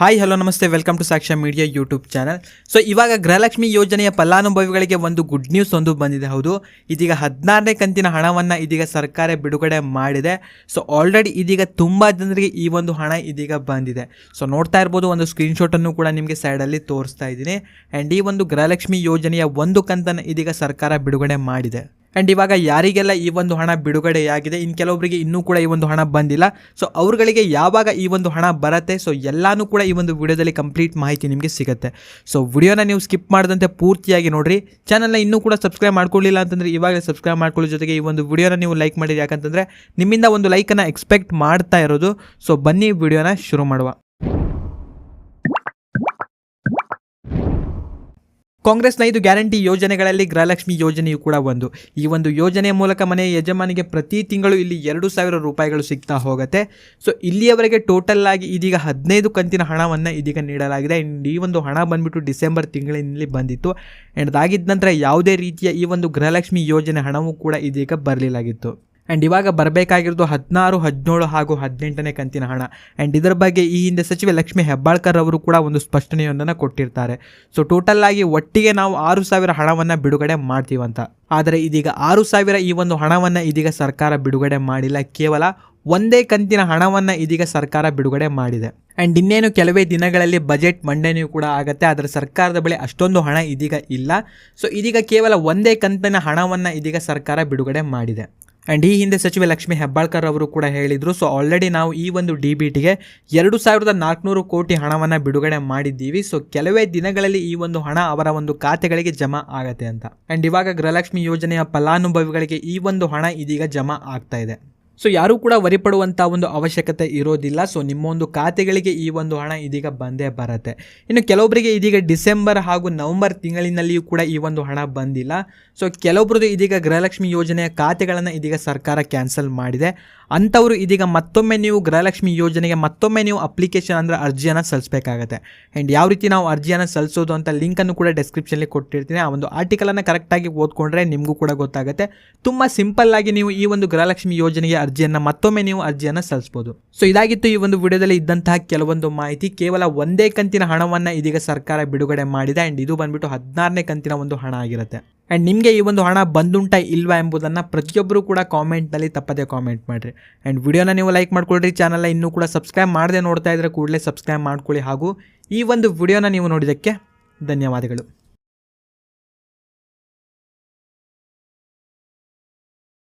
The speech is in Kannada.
ಹಾಯ್ ಹಲೋ ನಮಸ್ತೆ. Welcome to Sakshya media YouTube channel so ಇವಾಗ ಗೃಹಲಕ್ಷ್ಮಿ ಯೋಜನೆಯ ಫಲಾನುಭವಿಗಳಿಗೆ ಒಂದು ಗುಡ್ ನ್ಯೂಸ್ ಒಂದು ಬಂದಿದೆ. ಹೌದು, ಇದೀಗ ಹದಿನಾರನೇ ಕಂತಿನ ಹಣವನ್ನು ಇದೀಗ ಸರ್ಕಾರ ಬಿಡುಗಡೆ ಮಾಡಿದೆ. ಸೊ ಆಲ್ರೆಡಿ ಇದೀಗ ತುಂಬ ಜನರಿಗೆ ಈ ಒಂದು ಹಣ ಇದೀಗ ಬಂದಿದೆ. ಸೊ ನೋಡ್ತಾ ಇರ್ಬೋದು, ಒಂದು ಸ್ಕ್ರೀನ್ಶಾಟನ್ನು ಕೂಡ ನಿಮಗೆ ಸೈಡಲ್ಲಿ ತೋರಿಸ್ತಾ ಇದ್ದೀನಿ. ಆ್ಯಂಡ್ ಈ ಒಂದು ಗೃಹಲಕ್ಷ್ಮಿ ಯೋಜನೆಯ ಒಂದು ಕಂತನ್ನು ಇದೀಗ ಸರ್ಕಾರ ಬಿಡುಗಡೆ ಮಾಡಿದೆ. ಆ್ಯಂಡ್ ಇವಾಗ ಯಾರಿಗೆಲ್ಲ ಈ ಒಂದು ಹಣ ಬಿಡುಗಡೆಯಾಗಿದೆ ಇನ್ನು ಕೆಲವೊಬ್ಬರಿಗೆ ಇನ್ನೂ ಕೂಡ ಈ ಒಂದು ಹಣ ಬಂದಿಲ್ಲ. ಸೊ ಅವ್ರುಗಳಿಗೆ ಯಾವಾಗ ಈ ಒಂದು ಹಣ ಬರುತ್ತೆ ಸೊ ಎಲ್ಲಾನು ಕೂಡ ಈ ಒಂದು ವಿಡಿಯೋದಲ್ಲಿ ಕಂಪ್ಲೀಟ್ ಮಾಹಿತಿ ನಿಮಗೆ ಸಿಗುತ್ತೆ. ಸೊ ವಿಡಿಯೋನ ನೀವು ಸ್ಕಿಪ್ ಮಾಡದಂತೆ ಪೂರ್ತಿಯಾಗಿ ನೋಡಿರಿ. ಚಾನಲ್ನ ಇನ್ನೂ ಕೂಡ ಸಬ್ಸ್ಕ್ರೈಬ್ ಮಾಡ್ಕೊಳ್ಳಿಲ್ಲ ಅಂತಂದರೆ ಇವಾಗ ಸಬ್ಸ್ಕ್ರೈಬ್ ಮಾಡ್ಕೊಳ್ಳೋ ಜೊತೆಗೆ ಈ ಒಂದು ವಿಡಿಯೋನ ನೀವು ಲೈಕ್ ಮಾಡಿರಿ. ಯಾಕಂತಂದರೆ ನಿಮ್ಮಿಂದ ಒಂದು ಲೈಕನ್ನು ಎಕ್ಸ್ಪೆಕ್ಟ್ ಮಾಡ್ತಾ ಇರೋದು. ಸೊ ಬನ್ನಿ ವಿಡಿಯೋನ ಶುರು ಮಾಡುವ. ಕಾಂಗ್ರೆಸ್ನ ಐದು ಗ್ಯಾರಂಟಿ ಯೋಜನೆಗಳಲ್ಲಿ ಗೃಹಲಕ್ಷ್ಮಿ ಯೋಜನೆಯು ಕೂಡ ಒಂದು. ಈ ಒಂದು ಯೋಜನೆಯ ಮೂಲಕ ಮನೆಯ ಯಜಮಾನಿಗೆ ಪ್ರತಿ ತಿಂಗಳು ಇಲ್ಲಿ ಎರಡು ಸಾವಿರ ರೂಪಾಯಿಗಳು ಸಿಗ್ತಾ ಹೋಗುತ್ತೆ. ಸೊ ಇಲ್ಲಿಯವರೆಗೆ ಟೋಟಲ್ ಆಗಿ ಇದೀಗ ಹದಿನೈದು ಕಂತಿನ ಹಣವನ್ನು ಇದೀಗ ನೀಡಲಾಗಿದೆ. ಆ್ಯಂಡ್ ಈ ಒಂದು ಹಣ ಬಂದ್ಬಿಟ್ಟು ಡಿಸೆಂಬರ್ ತಿಂಗಳಿನಲ್ಲಿ ಬಂದಿತ್ತು. ಆ್ಯಂಡ್ ಅದಾಗಿದ್ದ ನಂತರ ಯಾವುದೇ ರೀತಿಯ ಈ ಒಂದು ಗೃಹಲಕ್ಷ್ಮಿ ಯೋಜನೆ ಹಣವೂ ಕೂಡ ಇದೀಗ ಬರಲಿಲ್ಲಾಗಿತ್ತು. ಆ್ಯಂಡ್ ಇವಾಗ ಬರಬೇಕಾಗಿರೋದು ಹದಿನಾರು, ಹದಿನೇಳು ಹಾಗೂ ಹದಿನೆಂಟನೇ ಕಂತಿನ ಹಣ. ಆ್ಯಂಡ್ ಇದರ ಬಗ್ಗೆ ಈ ಹಿಂದೆ ಸಚಿವೆ ಲಕ್ಷ್ಮಿ ಹೆಬ್ಬಾಳ್ಕರ್ ಅವರು ಕೂಡ ಒಂದು ಸ್ಪಷ್ಟನೆಯೊಂದನ್ನು ಕೊಟ್ಟಿರ್ತಾರೆ. ಸೊ ಟೋಟಲ್ ಆಗಿ ಒಟ್ಟಿಗೆ ನಾವು ಆರು ಸಾವಿರ ಹಣವನ್ನು ಬಿಡುಗಡೆ ಮಾಡ್ತೀವಂತ ಆದರೆ ಇದೀಗ ಆರು ಸಾವಿರ ಈ ಒಂದು ಹಣವನ್ನು ಇದೀಗ ಸರ್ಕಾರ ಬಿಡುಗಡೆ ಮಾಡಿಲ್ಲ. ಕೇವಲ ಒಂದೇ ಕಂತಿನ ಹಣವನ್ನು ಇದೀಗ ಸರ್ಕಾರ ಬಿಡುಗಡೆ ಮಾಡಿದೆ. ಆ್ಯಂಡ್ ಇನ್ನೇನು ಕೆಲವೇ ದಿನಗಳಲ್ಲಿ ಬಜೆಟ್ ಮಂಡನೆಯೂ ಕೂಡ ಆಗುತ್ತೆ. ಆದರೆ ಸರ್ಕಾರದ ಬಳಿ ಅಷ್ಟೊಂದು ಹಣ ಇದೀಗ ಇಲ್ಲ. ಸೊ ಇದೀಗ ಕೇವಲ ಒಂದೇ ಕಂತಿನ ಹಣವನ್ನು ಇದೀಗ ಸರ್ಕಾರ ಬಿಡುಗಡೆ ಮಾಡಿದೆ. ಆ್ಯಂಡ್ ಈ ಹಿಂದೆ ಸಚಿವೆ ಲಕ್ಷ್ಮಿ ಹೆಬ್ಬಾಳ್ಕರ್ ಅವರು ಕೂಡ ಹೇಳಿದರು ಸೊ ಆಲ್ರೆಡಿ ನಾವು ಈ ಒಂದು ಡಿ ಬಿ ಟಿಗೆ ಎರಡು ಸಾವಿರದ ನಾಲ್ಕುನೂರು ಕೋಟಿ ಹಣವನ್ನು ಬಿಡುಗಡೆ ಮಾಡಿದ್ದೀವಿ. ಸೊ ಕೆಲವೇ ದಿನಗಳಲ್ಲಿ ಈ ಒಂದು ಹಣ ಅವರ ಒಂದು ಖಾತೆಗಳಿಗೆ ಜಮಾ ಆಗತ್ತೆ ಅಂತ. ಆ್ಯಂಡ್ ಇವಾಗ ಗೃಹಲಕ್ಷ್ಮಿ ಯೋಜನೆಯ ಫಲಾನುಭವಿಗಳಿಗೆ ಈ ಒಂದು ಹಣ ಇದೀಗ ಜಮಾ ಆಗ್ತಾ ಇದೆ. ಸೊ ಯಾರೂ ಕೂಡ ವರಿಪಡುವಂಥ ಒಂದು ಅವಶ್ಯಕತೆ ಇರೋದಿಲ್ಲ. ಸೊ ನಿಮ್ಮ ಒಂದು ಖಾತೆಗಳಿಗೆ ಈ ಒಂದು ಹಣ ಇದೀಗ ಬಂದೇ ಬರುತ್ತೆ. ಇನ್ನು ಕೆಲವೊಬ್ಬರಿಗೆ ಇದೀಗ ಡಿಸೆಂಬರ್ ಹಾಗೂ ನವೆಂಬರ್ ತಿಂಗಳಿನಲ್ಲಿಯೂ ಕೂಡ ಈ ಒಂದು ಹಣ ಬಂದಿಲ್ಲ. ಸೊ ಕೆಲವೊಬ್ಬರದ್ದು ಇದೀಗ ಗೃಹಲಕ್ಷ್ಮಿ ಯೋಜನೆಯ ಖಾತೆಗಳನ್ನು ಇದೀಗ ಸರ್ಕಾರ ಕ್ಯಾನ್ಸಲ್ ಮಾಡಿದೆ. ಅಂಥವರು ಇದೀಗ ಮತ್ತೊಮ್ಮೆ ನೀವು ಗೃಹಲಕ್ಷ್ಮಿ ಯೋಜನೆಗೆ ಮತ್ತೊಮ್ಮೆ ನೀವು ಅಪ್ಲಿಕೇಶನ್ ಅಂದರೆ ಅರ್ಜಿಯನ್ನು ಸಲ್ಲಿಸಬೇಕಾಗತ್ತೆ. ಆ್ಯಂಡ್ ಯಾವ ರೀತಿ ನಾವು ಅರ್ಜಿಯನ್ನು ಸಲ್ಲಿಸೋದು ಅಂತ ಲಿಂಕನ್ನು ಕೂಡ ಡೆಸ್ಕ್ರಿಪ್ಷನಲ್ಲಿ ಕೊಟ್ಟಿರ್ತೀನಿ. ಆ ಒಂದು ಆರ್ಟಿಕಲನ್ನು ಕರೆಕ್ಟಾಗಿ ಓದ್ಕೊಂಡ್ರೆ ನಿಮಗೂ ಕೂಡ ಗೊತ್ತಾಗುತ್ತೆ. ತುಂಬ ಸಿಂಪಲ್ ಆಗಿ ನೀವು ಈ ಒಂದು ಗೃಹಲಕ್ಷ್ಮಿ ಯೋಜನೆಗೆ ಅರ್ಜಿಯನ್ನು ಮತ್ತೊಮ್ಮೆ ನೀವು ಅರ್ಜಿಯನ್ನು ಸಲ್ಲಿಸ್ಬೋದು. ಸೊ ಇದಾಗಿತ್ತು ಈ ಒಂದು ವಿಡಿಯೋದಲ್ಲಿ ಇದ್ದಂತಹ ಕೆಲವೊಂದು ಮಾಹಿತಿ. ಕೇವಲ ಒಂದೇ ಕಂತಿನ ಹಣವನ್ನು ಇದೀಗ ಸರ್ಕಾರ ಬಿಡುಗಡೆ ಮಾಡಿದೆ. ಆ್ಯಂಡ್ ಇದು ಬಂದ್ಬಿಟ್ಟು ಹದಿನಾರನೇ ಕಂತಿನ ಒಂದು ಹಣ ಆಗಿರುತ್ತೆ. ಆ್ಯಂಡ್ ನಿಮಗೆ ಈ ಒಂದು ಹಣ ಬಂದುಂಟ ಇಲ್ವಾ ಎಂಬುದನ್ನು ಪ್ರತಿಯೊಬ್ಬರು ಕೂಡ ಕಾಮೆಂಟ್ನಲ್ಲಿ ತಪ್ಪದೆ ಕಾಮೆಂಟ್ ಮಾಡಿರಿ. ಆ್ಯಂಡ್ ವಿಡಿಯೋನ ನೀವು ಲೈಕ್ ಮಾಡ್ಕೊಳ್ರಿ ಚಾನಲ್ನ ಇನ್ನೂ ಕೂಡ ಸಬ್ಸ್ಕ್ರೈಬ್ ಮಾಡದೆ ನೋಡ್ತಾ ಇದ್ರೆ ಕೂಡಲೇ ಸಬ್ಸ್ಕ್ರೈಬ್ ಮಾಡ್ಕೊಳ್ಳಿ ಹಾಗೂ ಈ ಒಂದು ವಿಡಿಯೋನ ನೀವು ನೋಡಿದ್ದಕ್ಕೆ ಧನ್ಯವಾದಗಳು.